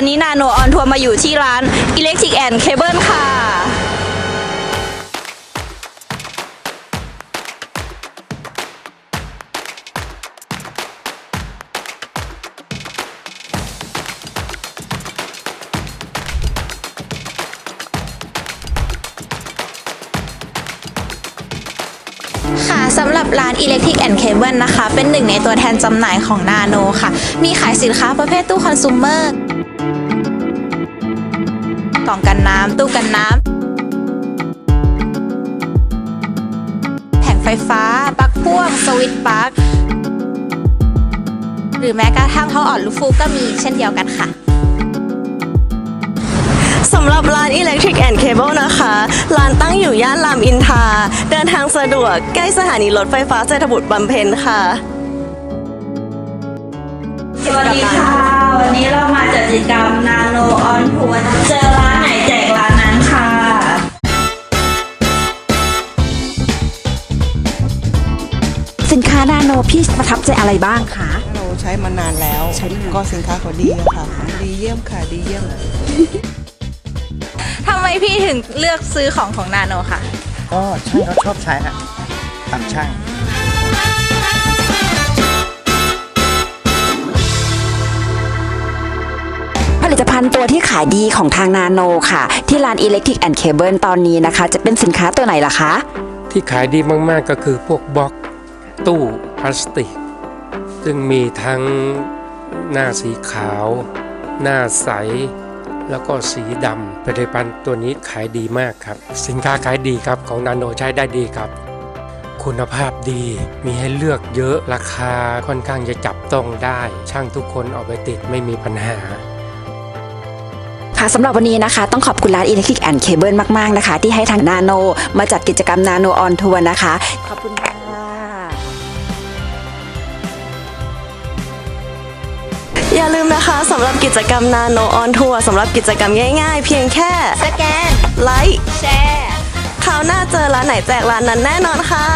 วันนี้นาโนออนทัวร์มาอยู่ที่ร้าน Electric and Cable ค่ะ ค่ะสำหรับร้าน Electric and Cable นะคะ เป็นหนึ่งในตัวแทนจำหน่ายของนาโนค่ะ มีขายสินค้าประเภทตู้คอน sumer กล่องกันน้ำตู้กันน้ำแผงไฟฟ้าปลั๊กพ่วง สวิตช์ปลั๊กหรือแม้กระทั่งท่ออ่อนลูกฟูกก็มีเช่นเดียวกันค่ะ อยู่ย่านรามอินทราเดินทางสะดวกใกล้สถานีรถไฟฟ้าเศรษฐบุตรบำเพ็ญค่ะ สวัสดีค่ะ วันนี้เรามาจัดกิจกรรมนาโนออนทัวร์เจอร้านไหนแจกร้านนั้นค่ะ สินค้านาโนพี่ประทับใจอะไรบ้างคะ เราใช้มานานแล้วใช้มานานก็สินค้าเขาดีอะค่ะ ดีเยี่ยมค่ะ ดีเยี่ยมทำไมพี่ถึงเลือกซื้อของของนาโนค่ะ ก็ช่างเขาชอบใช้ฮะตามช่าง ผลิตภัณฑ์ตัวที่ขายดีของทางนาโนค่ะ ที่ร้าน Electric and Cable ตอนนี้นะคะ จะเป็นสินค้าตัวไหนล่ะคะ ที่ขายดีมากๆก็คือพวกบล็อกตู้พลาสติก ซึ่งมีทั้งหน้าสีขาว หน้าใส แล้วก็สีดำผลิตภัณฑ์ตัวนี้ขายดีมากครับ สินค้าขายดีครับของนาโนใช้ได้ดีครับ คุณภาพดีมีให้เลือกเยอะราคาค่อนข้างจะจับต้องได้ ช่างทุกคนเอาไปติดไม่มีปัญหาค่ะสำหรับวันนี้นะคะ ต้องขอบคุณร้าน Electric and Cable มาก ๆ นะคะ ที่ให้ทางนาโน มาจัดกิจกรรมนาโนออนทัวร์นะคะ ขอบคุณค่ะ อย่าลืมนะคะสำหรับกิจกรรมนาโนออนทัวร์สำหรับกิจกรรมง่ายๆ เพียงแค่ สแกน ไลค์ แชร์ คราวหน้าเจอร้านไหนแจกร้านนั้นแน่นอนค่ะ